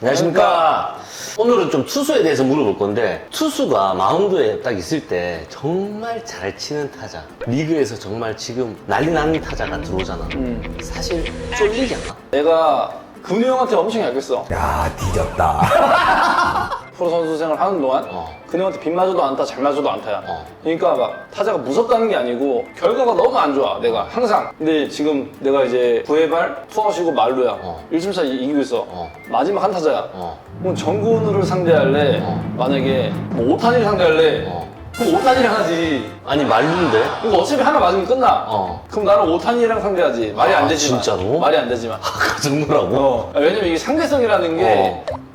안녕하십니까. 오늘은 좀 투수에 대해서 물어볼 건데, 투수가 마운드에 딱 있을 때 정말 잘 치는 타자, 리그에서 정말 지금 난리 나는 타자가 들어오잖아. 음. 사실 쫄리지 않아? 내가 근우 형한테 엄청 약했어. 야 뒤졌다. 프로 선수 생활 하는 동안 어. 근우 형한테 빗 맞아도 안타, 잘 맞아도 안타야. 어. 그러니까 막 타자가 무섭다는 게 아니고 결과가 너무 안 좋아. 내가 항상. 근데 지금 내가 이제 9회발 투아웃이고 말루야. 어. 1점차 이기고 있어. 어. 마지막 한 타자야. 어. 그럼 정근우를 상대할래? 어. 만약에 뭐 오타니를 상대할래? 어. 그럼 오타니를 하지. 아니, 말lun데? 이거 어차피 하나 맞으면 끝나. 어. 그럼 나는 오타니랑 상대하지. 말이 아, 안 되지만. 진짜로? 말이 안 되지만. 그 정도라고? 어. 왜냐면 이게 상대성이라는 게 어.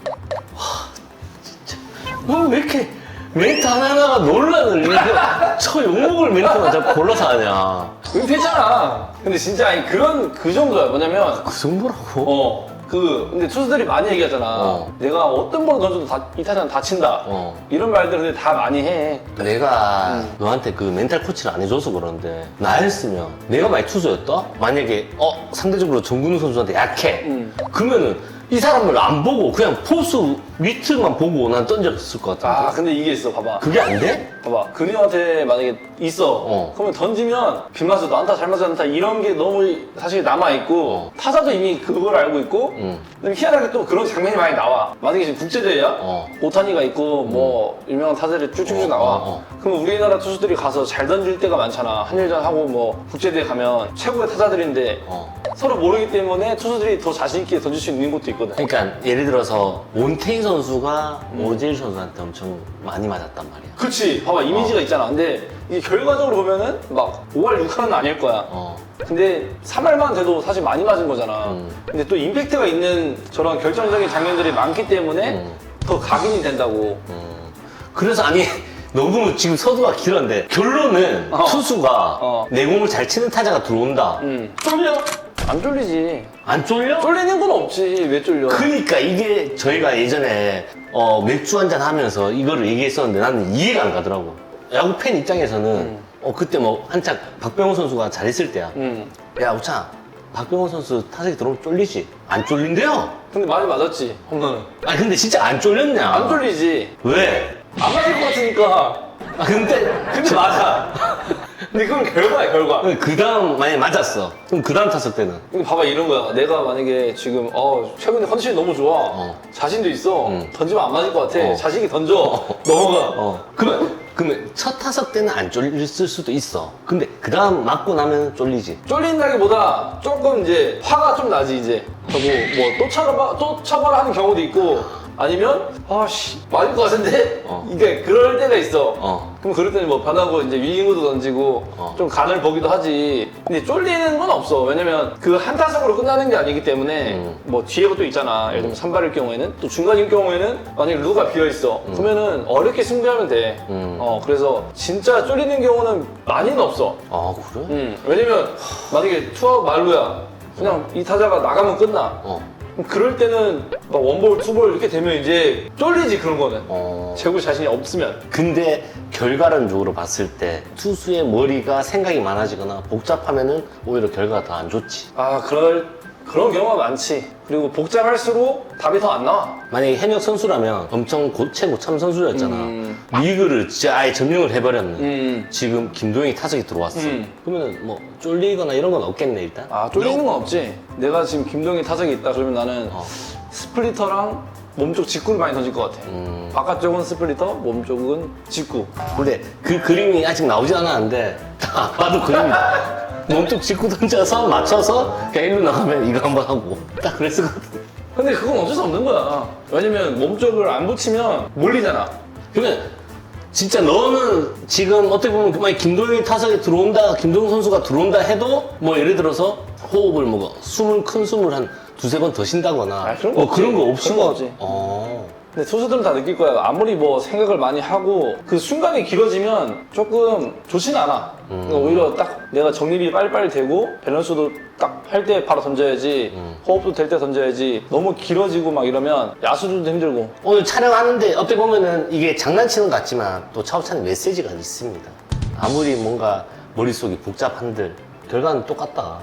너왜 이렇게 멘트 하나하나가 논란을, 이거 저 욕먹을 멘트만 자꾸 골라서 하냐. 은퇴잖아. 근데 진짜 아니 그런 그 정도야. 뭐냐면 그 정도라고? 어. 그 근데 투수들이 많이 얘기하잖아. 어. 내가 어떤 볼 던져도 다, 이 타자는 다친다. 어. 이런 말들 근데 다 많이 해. 내가 너한테 그 멘탈 코치를 안 해줘서 그런데 나였으면 내가 만약 투수였다? 만약에 어 상대적으로 정근우 선수한테 약해 음. 그러면은 이 사람을 안 보고 그냥 포수 위트만 보고 난 던졌을 것 같은데 아 근데 이게 있어. 봐봐. 그게 안 돼? 봐봐. 근우한테 만약에 있어. 어. 그러면 던지면 빗 맞아도 안타 잘 맞아 안타 이런 게 너무 사실 남아 있고 어. 타자도 이미 그걸 알고 있고. 응. 근데 희한하게 또 그런 장면이 많이 나와. 만약에 지금 국제대회야? 어. 오타니가 있고 뭐 유명한 타자들이 쭉쭉쭉 나와. 어, 어. 그럼 우리나라 투수들이 가서 잘 던질 때가 많잖아. 한일전 하고 뭐 국제대회 가면 최고의 타자들인데 어. 서로 모르기 때문에 투수들이 더 자신 있게 던질 수 있는 것도 있거든. 그러니까 예를 들어서 온테인 선수가 오재일 선수한테 엄청 많이 맞았단 말이야 그렇지. 봐봐 이미지가 어. 있잖아. 근데 이게 결과적으로 보면은 막 5할 6할은 아닐 거야. 어. 근데 3할만 돼도 사실 많이 맞은 거잖아. 음. 근데 또 임팩트가 있는 저런 결정적인 장면들이 많기 때문에 음. 더 각인이 된다고. 음. 그래서 아니 너무 지금 서두가 길었는데 결론은 어. 투수가 어. 내공을 잘 치는 타자가 들어온다 음. 쫄려? 안 쫄리지. 안 쫄려? 쫄리는 건 없지. 왜 쫄려? 그러니까 이게 저희가 예전에 어, 맥주 한 잔 하면서 이거를 얘기했었는데 나는 이해가 안 가더라고. 야구 팬 입장에서는 어, 그때 뭐 한창 박병호 선수가 잘했을 때야. 음. 야 우창 박병호 선수 타석에 들어오면 쫄리지? 안 쫄린대요. 근데 말이 맞았지. 홈런은. 아 근데 진짜 안 쫄렸냐? 안 쫄리지. 왜? 안 맞을 것 같으니까. 아 근데 근데 맞아. 근데 그건 결과야, 결과. 그 다음 만약에 맞았어. 그럼 그 다음 타석 때는 근데 봐봐 이런 거야. 내가 만약에 지금 어 최근에 컨디션이 너무 좋아. 어. 자신도 있어. 응. 던지면 안 맞을 것 같아. 어. 자식이 던져. 넘어가. 어 그러면 그러면 첫 타석 때는 안 쫄릴 수도 있어. 근데 그 다음 맞고 나면 쫄리지. 쫄린다기보다 조금 이제 화가 좀 나지 이제. 뭐또 차봐 또 차봐라 하는 경우도 있고 아니면 아씨 맞을 것 같은데 어. 이게 그럴 때가 있어. 어. 그럼 그럴 때는 뭐 변하고 이제 위잉으로 던지고 어. 좀 간을 보기도 하지. 근데 쫄리는 건 없어. 왜냐면 그 한 타석으로 끝나는 게 아니기 때문에 음. 뭐 뒤에가 또 있잖아. 예를 들면 선발일 경우에는 또 중간일 경우에는 만약에 루가 비어 있어. 그러면은 어렵게 승부하면 돼. 음. 어 그래서 진짜 쫄리는 경우는 많이는 없어. 아 그래? 음, 왜냐면 만약에 투아웃 말루야 그냥 이 타자가 나가면 끝나 어. 그럴 때는 막 원볼 투볼 이렇게 되면 이제 쫄리지 그런 거는 어. 재고 자신이 없으면 근데 결과론적으로 봤을 때 투수의 머리가 생각이 많아지거나 복잡하면은 오히려 결과가 더 안 좋지. 아 그럴 그런 경우가 많지 그리고 복잡할수록 답이 더 안 나와 만약에 현역 선수라면 엄청 고, 최고 참 선수였잖아. 음. 리그를 진짜 아예 점령을 해버렸네. 음. 지금 김도영이 타석에 들어왔어. 음. 그러면은 뭐 쫄리거나 이런 건 없겠네 일단. 아 쫄리는 건 없지 내가 지금 김동희 타석에 있다 그러면 나는 어. 스플리터랑 몸쪽 직구를 많이 던질 것 같아 음. 바깥쪽은 스플리터 몸쪽은 직구 근데 그 그림이 아직 나오진 않았는데 딱 봐도 그림이다. 몸쪽 짚고 던져서 맞춰서 그냥 일로 나가면 이거 한번 하고 딱 그랬을 것 같아. 근데 그건 어쩔 수 없는 거야. 왜냐면 몸쪽을 안 붙이면 몰리잖아. 그러면 진짜 너는 지금 어떻게 보면 그만 김도영이 타석에 들어온다, 김도영 선수가 들어온다 해도 뭐 예를 들어서 호흡을 뭐 숨을 큰 숨을 한 두세 번 더 쉰다거나 아, 그런 거 어, 그런 거 없이 없지. 그런 거 없지. 어. 근데 투수들은 다 느낄 거야. 아무리 뭐 생각을 많이 하고 그 순간이 길어지면 조금 좋진 않아. 그러니까 오히려 딱 내가 정립이 빨리빨리 되고 밸런스도 딱 할 때 바로 던져야지 호흡도 될 때 던져야지 너무 길어지고 막 이러면 야수들도 힘들고 오늘 촬영하는데 어떻게 보면은 이게 장난치는 것 같지만 또 차우찬의 메시지가 있습니다. 아무리 뭔가 머릿속이 복잡한들 결과는 똑같다.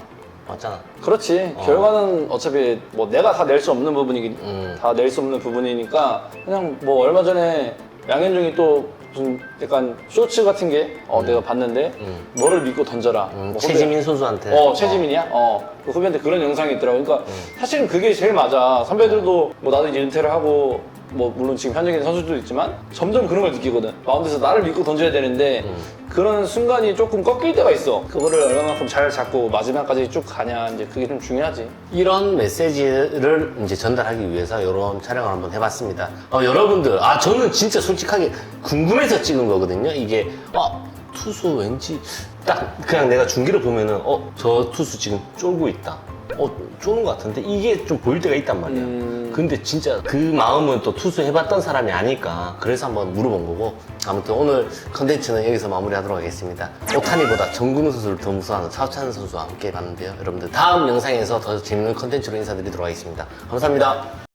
맞잖아. 그렇지. 결과는 어차피 뭐 내가 다 낼 수 없는 부분이기, 음. 다 낼 수 없는 부분이니까 그냥 뭐 얼마 전에 양현종이 또 무슨 약간 쇼츠 같은 게 어, 내가 봤는데 너를 믿고 던져라. 음, 뭐 최지민 선수한테. 어, 최지민이야? 어. 그 후배한테 그런 영상이 있더라고. 그러니까 사실은 그게 제일 맞아. 선배들도 뭐 나도 이제 은퇴를 하고 뭐 물론 지금 현역에 있는 선수들도 있지만 점점 그런 걸 느끼거든. 마운드에서 나를 믿고 던져야 되는데 그런 순간이 조금 꺾일 때가 있어. 그거를 얼마만큼 잘 잡고 마지막까지 쭉 가냐. 이제 그게 좀 중요하지. 이런 메시지를 이제 전달하기 위해서 이런 촬영을 한번 해봤습니다. 어, 여러분들, 아, 저는 진짜 솔직하게 궁금해서 찍은 거거든요. 이게, 아, 투수 왠지 딱 그냥 내가 중계를 보면은, 어, 저 투수 지금 쫄고 있다. 어, 쪼는 것 같은데 이게 좀 보일 때가 있단 말이야. 음. 근데 진짜 그 마음은 또 투수 해봤던 사람이 아니까 그래서 한번 물어본 거고 아무튼 오늘 컨텐츠는 여기서 마무리하도록 하겠습니다. 오타니보다 정근우 선수를 더 무서워하는 차우찬 선수와 함께 봤는데요. 여러분들 다음 영상에서 더 재밌는 컨텐츠로 인사드리도록 하겠습니다. 감사합니다.